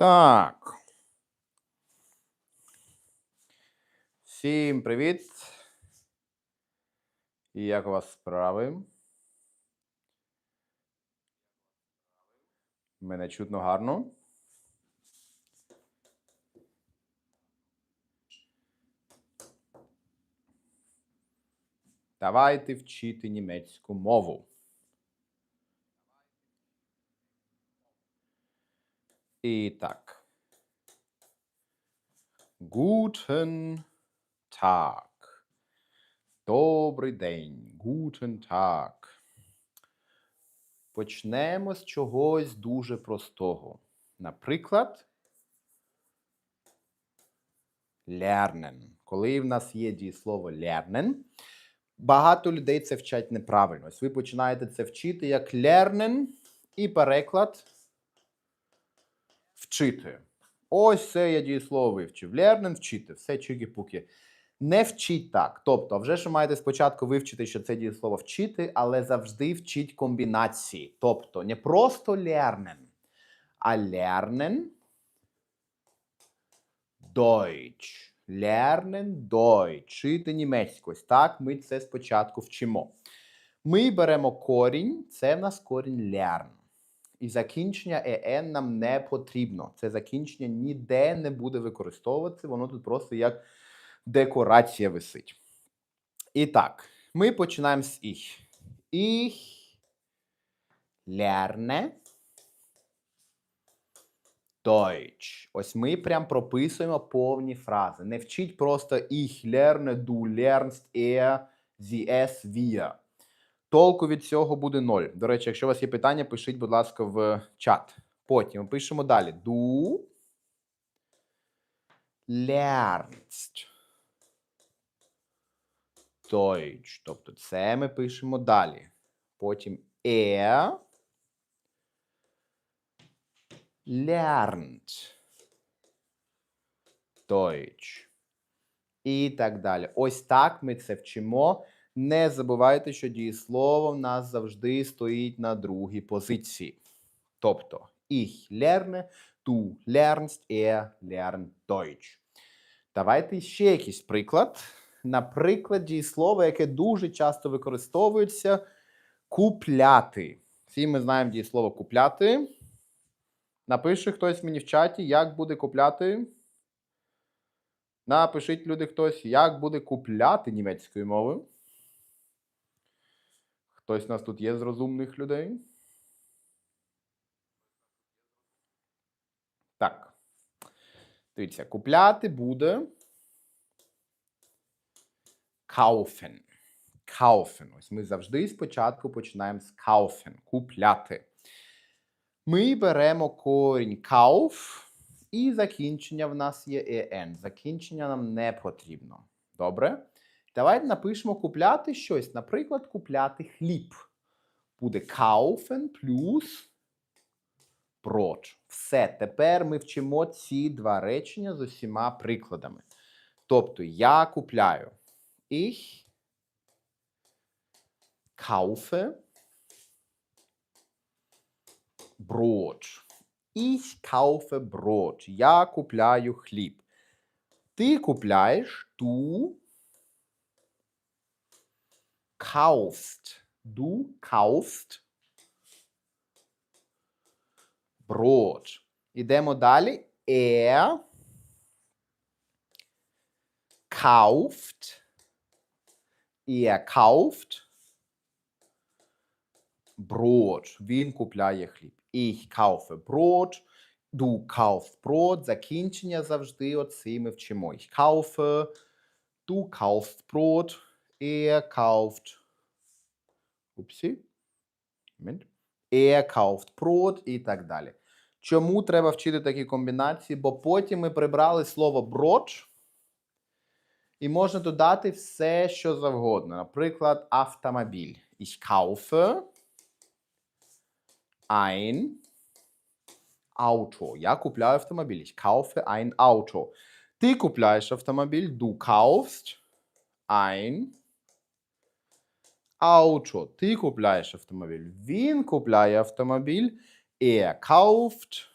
Так. Всім привіт. І як у вас справи? Мене чутно гарно. Давайте вчити німецьку мову. І так. Guten Tag. Добрий день. Guten Tag. Почнемо з чогось дуже простого. Наприклад, lernen. Коли в нас є дієслово lernen, багато людей це вчать неправильно. Ось ви починаєте це вчити як lernen і переклад вчити. Ось це я дієслово вивчив. Lernen – вчити. Все чики-пуки. Не вчіть так. Тобто, вже ж маєте спочатку вивчити, що це дієслово вчити, але завжди вчіть комбінації. Тобто, не просто lernen, а lernen Deutsch. Lernen Deutsch. Вчити німецьку. Ось так ми це спочатку вчимо. Ми беремо корінь, це в нас корінь lern. І закінчення «en» нам не потрібно. Це закінчення ніде не буде використовуватися, воно тут просто як декорація висить. І так, ми починаємо з «ich». Ich lerne Deutsch. Ось ми прям прописуємо повні фрази. Не вчіть просто «ich lerne», «du lernst», «er», «sie», «es», «wir». Толку від цього буде ноль. До речі, якщо у вас є питання, пишіть, будь ласка, в чат. Потім пишемо далі. Du lernst Deutsch. Тобто це ми пишемо далі. Потім er lernt Deutsch. І так далі. Ось так ми це вчимо. Не забувайте, що дієслово в нас завжди стоїть на другій позиції. Тобто, ich lerne, du lernst, er lernt Deutsch. Давайте ще якийсь приклад. Наприклад, дієслово, яке дуже часто використовується купляти. Всі ми знаємо дієслово купляти. Напише хтось мені в чаті, як буде купляти. Напишіть люди хтось, як буде купляти німецькою мовою. Хтось у нас тут є з розумних людей? Так. Дивіться, купляти буде kaufen. Kaufen. Ось ми завжди спочатку починаємо з kaufen. Купляти. Ми беремо корінь kauf, і закінчення в нас є en. Закінчення нам не потрібно. Добре? Давайте напишемо купляти щось. Наприклад, купляти хліб. Буде kaufen плюс Brot. Все. Тепер ми вчимо ці два речення з усіма прикладами. Тобто, я купляю. Ich kaufe Brot. Ich kaufe Brot. Я купляю хліб. Ти купляєш, du kaufst. Du kaufst Brot. Ідемо далі. Er kauft. Er kauft Brot. Він купляє хліб. Ich kaufe Brot. Du kaufst Brot. Закінчення завжди оці ми вчимо. Ich kaufe. Du kaufst Brot. Er kauft. Упсі. Er kauft Brot і так далі. Чому треба вчити такі комбінації? Бо потім ми прибрали слово Brot і можна додати все, що завгодно. Наприклад, автомобіль. Ich kaufe ein Auto. Я купляю автомобіль. Ich kaufe ein Auto. Ти купляєш автомобіль. Du kaufst ein Auto. Ти купляєш автомобіль. Він купляє автомобіль. Er kauft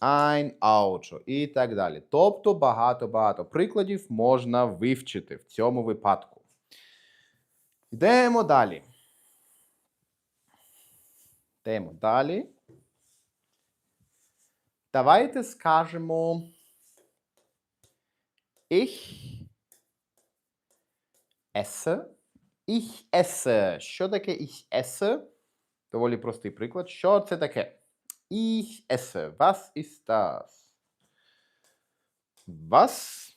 ein Auto і так далі. Тобто багато-багато прикладів можна вивчити в цьому випадку. Йдемо далі. Йдемо далі. Давайте скажемо ich esse. Ich esse. Що таке ich esse? Доволі простий приклад. Що це таке? Ich esse. Was ist das? Was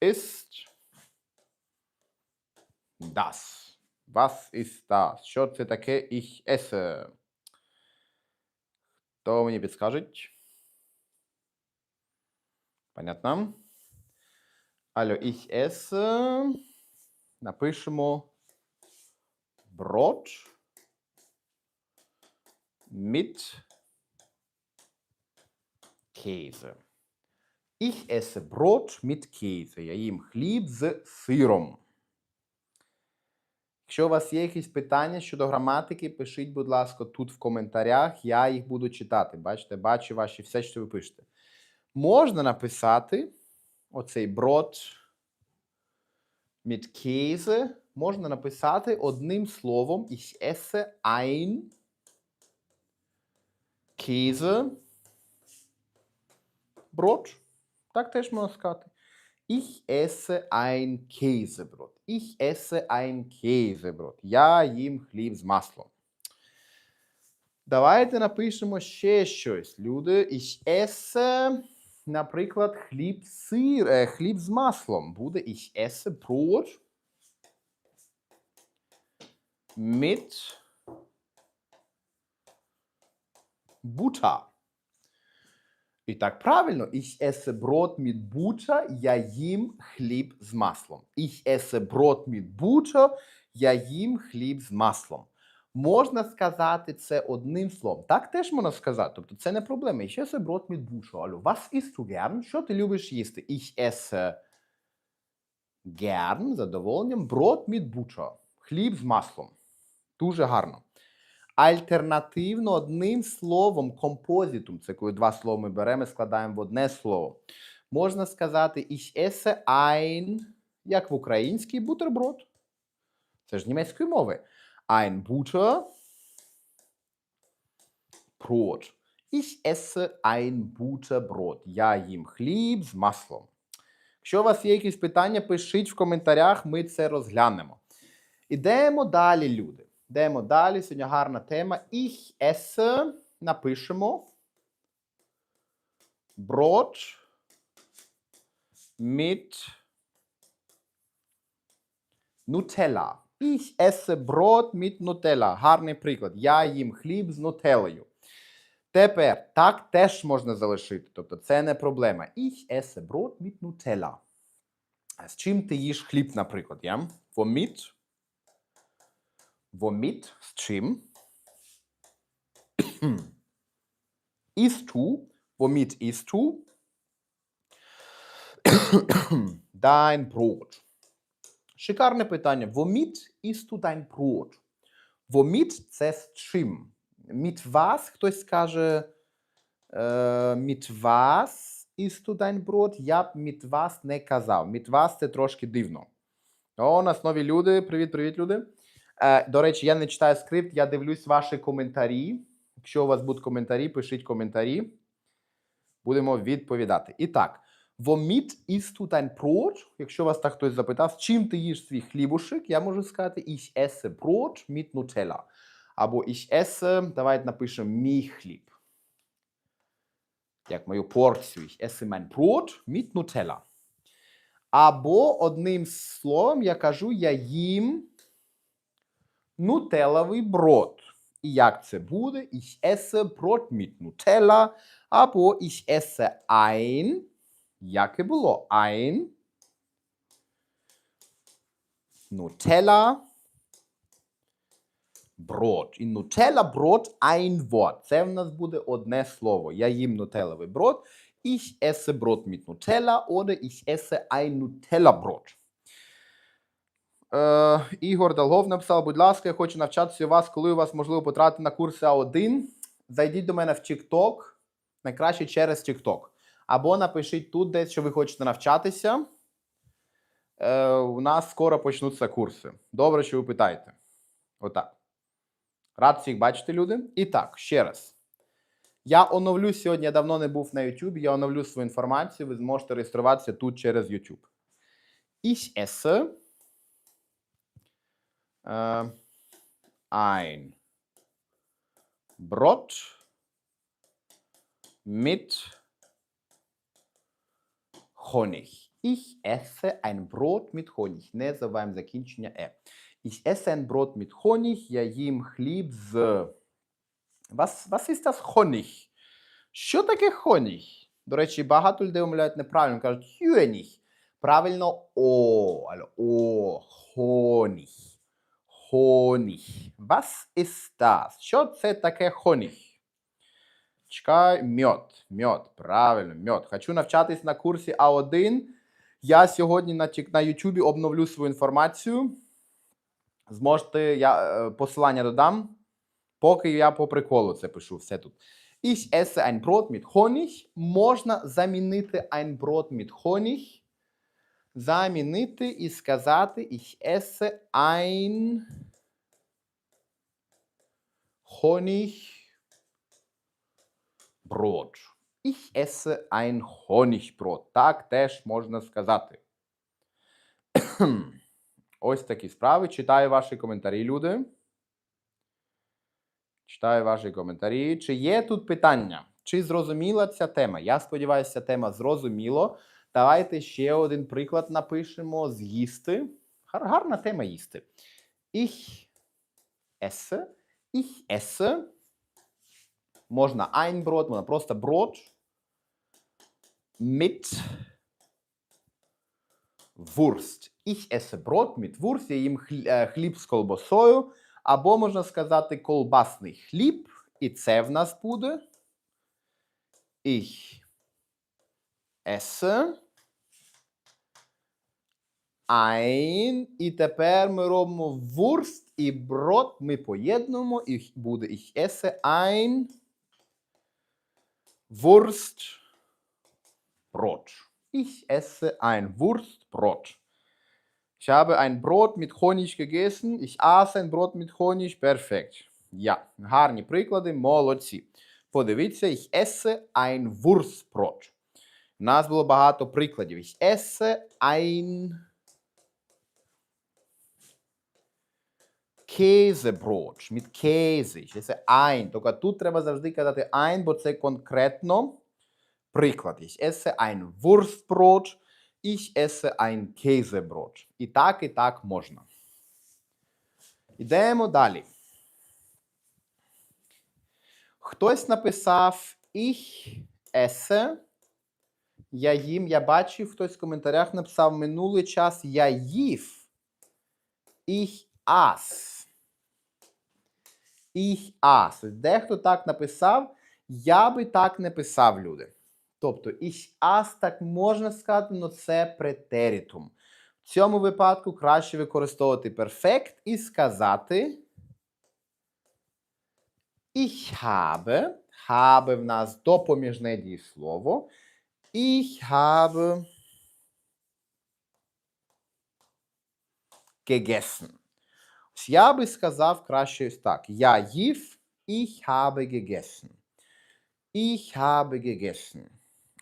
ist das? Was ist das? Що це таке ich esse? Хто мені підскажуть? Понятно? Алло, ich esse. Напишемо Brot mit Käse. Ich esse Brot mit Käse. Я їм хліб з сиром. Якщо у вас є якісь питання щодо граматики, пишіть, будь ласка, тут в коментарях. Я їх буду читати. Бачите, бачу ваші все, що ви пишете. Можна написати оцей брод Käse можна написати одним словом Ich esse ein Käse Brot. Так теж можна сказати. Ich esse ein Käsebrot. Ich esse ein Käsebrot. Я їм хліб з маслом. Давайте напишемо ще щось. Люди, ich esse, наприклад, хліб сир, е, хліб з маслом. Буде ich esse Brot mit Butter. І так правильно, ich esse Brot mit Butter, я їм хліб з маслом. Ich esse Brot mit Butter, я їм хліб з маслом. Можна сказати це одним словом. Так теж можна сказати. Тобто це не проблема. Ich esse Brot mit Butter. Алло, was isst du gern? Що ти любиш їсти? Ich esse gern, задоволенням, Brot mit Butter. Хліб з маслом. Дуже гарно. Альтернативно одним словом композитум, це коли два слова ми беремо і складаємо в одне слово. Можна сказати ich esse ein, як в українській, бутерброд. Це ж німецької мови. Ein Butter Brot. Ich esse ein Butterbrot. Я їм хліб з маслом. Якщо у вас є якісь питання, пишіть в коментарях, ми це розглянемо. Ідемо далі, люди. Йдемо далі. Сьогодні гарна тема. Ich esse. Напишемо. Brot mit Nutella. Ich esse Brot mit Nutella. Гарний приклад. Я їм хліб з нутеллою. Тепер так теж можна залишити. Тобто це не проблема. Ich esse Brot mit Nutella. З чим ти їш хліб, наприклад? Я? Womit? Womit? З чим? Isst? Womit isst? Dein Brot. Шикарне питання. Isst du dein Brot? Womit – це з чим? Mit was? Хтось скаже е, was isst du dein Brot? Я б mit was не казав. Mit was – це трошки дивно. О, нас нові люди. Привіт, привіт, люди. Е, до речі, я не читаю скрипт, я дивлюсь ваші коментарі. Якщо у вас будуть коментарі, пишіть коментарі. Будемо відповідати. І так, isst du dein Brot? Якщо вас так хтось запитав, чим ти їш свій хлібушек, я можу сказати ich esse Brot mit Nutella. Або ich esse, давайте напишемо мій хліб. Як мою порцію. Ich esse mein Brot mit Nutella. Або одним словом я кажу, я їм нутеловий брод. І як це буде? Ich esse Brot mit Nutella. Або ich esse ein. Як і було? Ein. Nutella. Брод. І Nutella брод ein Wort. Це в нас буде одне слово. Я їм нутеловий брод. Ich esse Brot mit Nutella oder ich esse ein Nutella Brot. Е, Ігор Долгов написав, будь ласка, я хочу навчатися у вас, коли у вас можливо потратити на курси А1. зайдіть до мене в TikTok, найкраще через TikTok. Або напишіть тут десь, що ви хочете навчатися. Е, у нас скоро почнуться курси. Добре, що ви питаєте. Отак. Рад всіх бачити, люди. І так, ще раз. Я оновлю сьогодні, я давно не був на YouTube, я оновлю свою інформацію, ви зможете реєструватися тут через YouTube. Ich esse äh, ein Brot mit Honig. Ich esse ein Brot mit Honig. Не забуваємо закінчення е. Ich esse ein Brot mit Honig. Я їм хліб з. Was, was ist das Honig? Що таке Honig? До речі, багато людей умовляють неправильно, кажуть Honig. Правильно О. Алло, О. Honig. Honig. Was ist das? Що це таке Honig? Чекай, мьод. Мьод. Правильно, мьод. Хочу навчатись на курсі А1. Я сьогодні на, на YouTube обновлю свою інформацію. Зможете, я е, посилання додам. Поки я по приколу це пишу, все тут. Ich esse ein Brot mit Honig. Можна замінити ein Brot mit Honig. Замінити і сказати Ich esse ein Honig Brot. Ich esse ein Honigbrot. Так теж можна сказати. Ось такі справи. Читаю ваші коментарі, люди. Читаю ваші коментарі. Чи є тут питання? Чи зрозуміла ця тема? Я сподіваюся, ця тема зрозуміло. Давайте ще один приклад напишемо: з'їсти. Гар- Гарна тема їсти. Ich esse. Ich esse. Можна ein Brot, можна просто Brot. Mit Wurst. Ich esse Brot mit Wurst. Я їм хліб з колбасою. Або можна сказати колбасний хліб. І це в нас буде. Ich esse ein. І тепер ми робимо Wurst і Brot. Ми поєднуємо. І буде ich esse ein Wurst Brot. Ich esse ein Wurstbrot. Ich habe ein Brot mit Honig gegessen. Ich aß ein Brot mit Honig. Perfekt. Ja, гарні приклади, молодці. Подивіться, ich esse ein Wurstbrot. У нас було багато прикладів. Ich esse ein Käsebrot mit Käse. Ich esse ein. Тільки тут треба завжди казати ein, бо це конкретно приклад. Ich esse ein Wurstbrot. Ich esse ein Käsebrot. І так, і так можна. Ідемо далі. Хтось написав Ich esse. Я їм, я бачив, хтось в коментарях написав минулий час я їв. Ich aß. Ich aß. Ось Дехто так написав, я би так не писав, люди. Тобто, ich aß так можна сказати, але це претеритум. В цьому випадку краще використовувати перфект і сказати Ich habe. Habe в нас допоміжне дієслово. Ich habe gegessen. Я би сказав краще ось так. Я їв, ich habe gegessen. Ich habe gegessen.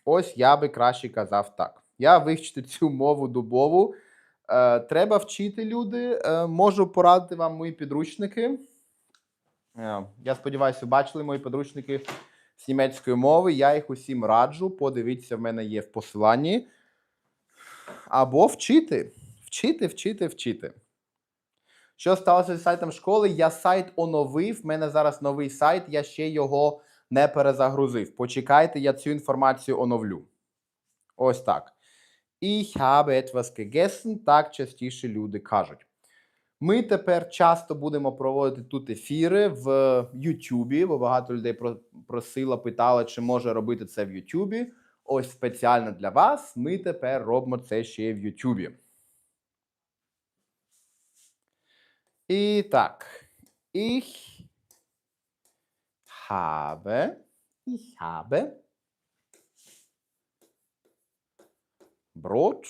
Ось я би краще казав так. Я вивчити цю мову дубову. Е, треба вчити люди. Е, можу порадити вам мої підручники. Е, я сподіваюся, бачили мої підручники з німецької мови. Я їх усім раджу. Подивіться, в мене є в посиланні. Або вчити. Вчити, вчити, вчити. Що сталося з сайтом школи? Я сайт оновив. В мене зараз новий сайт, я ще його не перезагрузив. Почекайте, я цю інформацію оновлю. Ось так. Ich habe etwas gegessen, так частіше люди кажуть. Ми тепер часто будемо проводити тут ефіри в Ютубі, бо багато людей про- просило, питало, чи може робити це в Ютубі. Ось спеціально для вас. Ми тепер робимо це ще в Ютубі. І так. Ich habe, ich habe Brot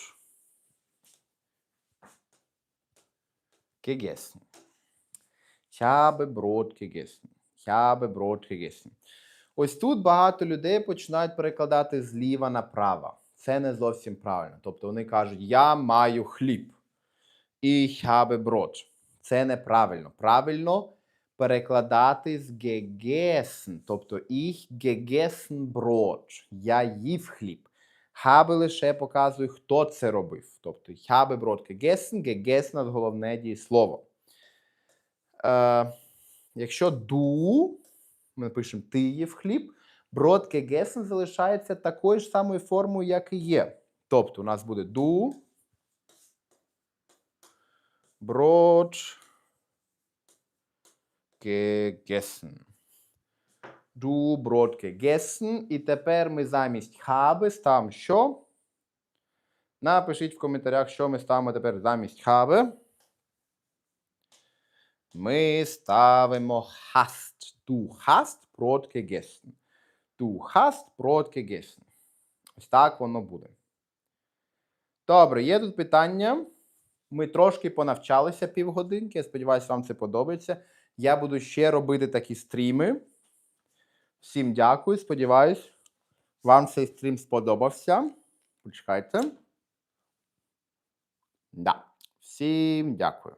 gegessen. Ich habe Brot gegessen. Ich habe Brot gegessen. Ось тут багато людей починають перекладати зліва направо. Це не зовсім правильно. Тобто вони кажуть: Я маю хліб. Ich habe Brot. Це неправильно. Правильно перекладати з gegessen. Тобто ich gegessen Brot. Я їв хліб. Habe лише показує, хто це робив. Тобто habe Brot gegessen, gegessen – головне дієслово. Е, якщо du, ми пишемо ти їв хліб, Brot gegessen залишається такою ж самою формою, як і є. Тобто у нас буде du, Brot gegessen. Du Brot gegessen. І тепер ми замість habe ставимо що? Напишіть в коментарях, що ми ставимо тепер замість habe. Ми ставимо hast. Du hast Brot gegessen. Du hast Brot gegessen. Ось так воно буде. Добре, є тут питання. Ми трошки понавчалися півгодинки. Я сподіваюся, вам це подобається. Я буду ще робити такі стріми. Всім дякую. Сподіваюсь, вам цей стрім сподобався. Почекайте. Да. Всім дякую.